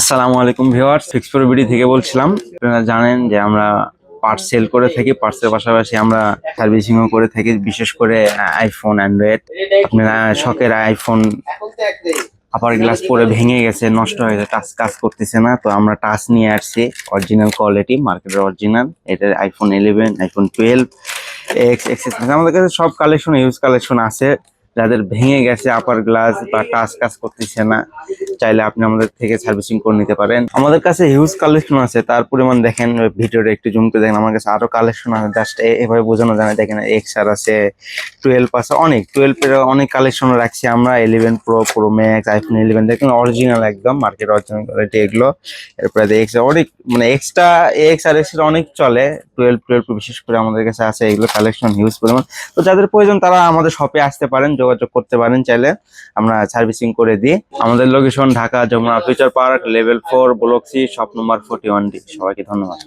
আসসালামু আলাইকুম viewers fix for BD থেকে বলছিলাম। আপনারা জানেন যে আমরা পার্টস সেল করে থাকি পার্টসের পাশাপাশি আমরা সার্ভিসিংও করে থাকি, বিশেষ করে আইফোন অ্যান্ড্রয়েড আপনারা শখের আইফোন আপার গ্লাস পরে ভেঙে গেছে, নষ্ট হয়ে গেছে টাচ কাজ করতেছে না। তো আমরা টাচ নিয়ে আসছি অরিজিনাল কোয়ালিটি মার্কেটের অরিজিনাল এটা iPhone eleven iPhone twelve X XS আমাদের কাছে সব কালেকশন ইউজ কালেকশন আছে। যাদের ভেঙে গেছে আপার গ্লাস বা টাচ কাজ করতেছে না, চাইলে আপনি আমাদের থেকে সার্ভিসিং করে নিতে পারেন। আমাদের কাছে হিউজ কালেকশন আছে, তার পরিমাণ দেখেন, ভিডিওটা একটু জুম করে দেখেন, আমার কাছে আরও কালেকশন আছে জাস্ট এভাবে বোঝানো যায় না, দেখেন এক্স আর আছে টুয়েলভ আছে, অনেক টুয়েলভ এর অনেক কালেকশন রাখছি আমরা eleven pro pro max iPhone eleven দেখেন অরিজিনাল একদম মার্কেট অরিজিনাল কোয়ালিটি এগুলো এরপরে এক্স অনেক মানে এক্সট্রা এক্স আর এক্স অনেক চলে টুয়েলভ টুয়েলভ বিশেষ করে আমাদের কাছে আছে, এগুলো কালেকশন হিউজ পরিমাণ। তো যাদের প্রয়োজন তারা আমাদের শপে আসতে পারেন যোগাযোগ করতে পারেন চাইলে আমরা সার্ভিসিং করে দিই। আমাদের location Dhaka Jamuna future park level four block C shop number forty one D সবাইকে ধন্যবাদ।